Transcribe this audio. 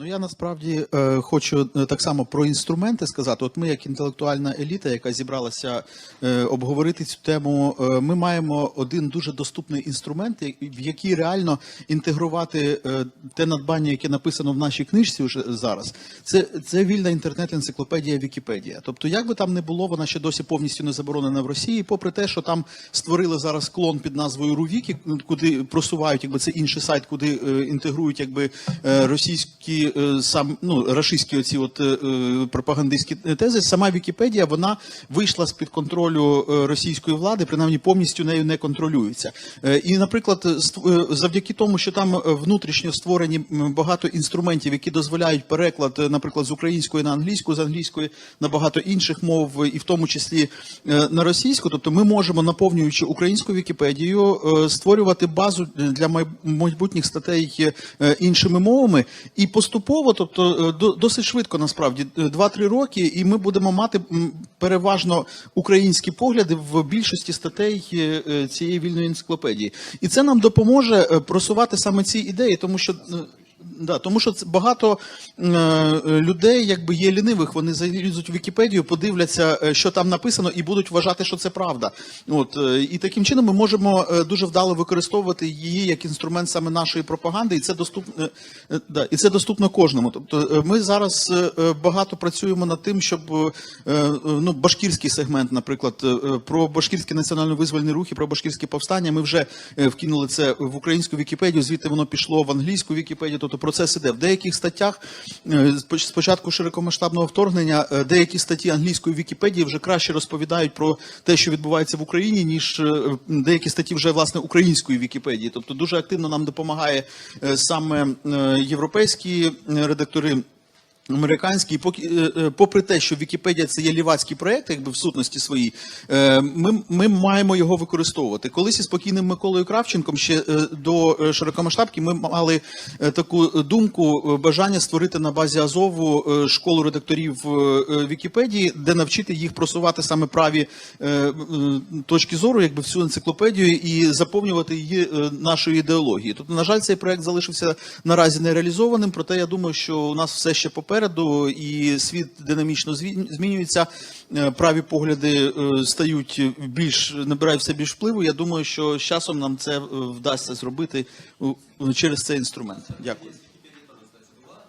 Ну я насправді е, хочу е, так само про інструменти сказати. От ми, як інтелектуальна еліта, яка зібралася е, обговорити цю тему, е, ми маємо один дуже доступний інструмент, в який реально інтегрувати е, те надбання, яке написано в нашій книжці вже зараз. Це, це вільна інтернет-енциклопедія Вікіпедія. Тобто, як би там не було, вона ще досі повністю не заборонена в Росії, попри те, що там створили зараз клон під назвою Рувікі, куди просувають, якби це інший сайт, куди е, інтегрують якби е, російські е, сам ну рашистські оці от е, е, пропагандистські тези. Сама Вікіпедія вона вийшла з під контролю російської влади, принаймні повністю нею не контролюється. І, наприклад, завдяки тому, що там внутрішньо створені багато інструментів, які дозволяють переклад, наприклад, з української на англійську, з англійської на багато інших мов, і в тому числі на російську. Тобто, ми можемо, наповнюючи українську Вікіпедію, створювати базу для майбутніх статей іншими мовами, і поступово, тобто е, до- досить швидко, насправді, е, 2-3 роки, і ми будемо мати переважно українські погляди в більшості статей е, е, цієї вільної енциклопедії. І це нам допоможе е, просувати саме ці ідеї, тому що. Да, тому що це багато е, людей, якби є лінивих, вони залізуть в Вікіпедію, подивляться, е, що там написано, і будуть вважати, що це правда. От е, і таким чином ми можемо дуже вдало використовувати її як інструмент саме нашої пропаганди, і це доступно да, і це доступно кожному. Тобто, ми зараз багато працюємо над тим, щоб ну башкірський сегмент, наприклад, про башкірські національно-визвольні рухи, про башкірські повстання. Ми вже вкинули це в українську Вікіпедію, звідти воно пішло в англійську Вікіпедію. Тобто процес іде. В деяких статтях е, з початку широкомасштабного вторгнення е, деякі статті англійської Вікіпедії вже краще розповідають про те, що відбувається в Україні, ніж е, деякі статті вже власне української Вікіпедії. Тобто дуже активно нам допомагає е, саме е, європейські е, редактори. Американський, е, е, попри те, що Вікіпедія це є лівацький проект, якби в сутності своїй, е, ми, ми маємо його використовувати. Колись із спокійним Миколою Кравченком ще до широкомасштабки ми мали таку думку, бажання створити на базі Азову школу редакторів Вікіпедії, де навчити їх просувати саме праві точки зору, якби всю енциклопедію і заповнювати її нашою ідеологією. Тобто, на жаль, цей проект залишився наразі нереалізованим, проте я думаю, що у нас все ще попереду, і світ динамічно змінюється. е, Праві погляди е, стають більш набирають все більш впливу. Я думаю, що з часом нам це е, вдасться зробити через цей інструмент. Дякую.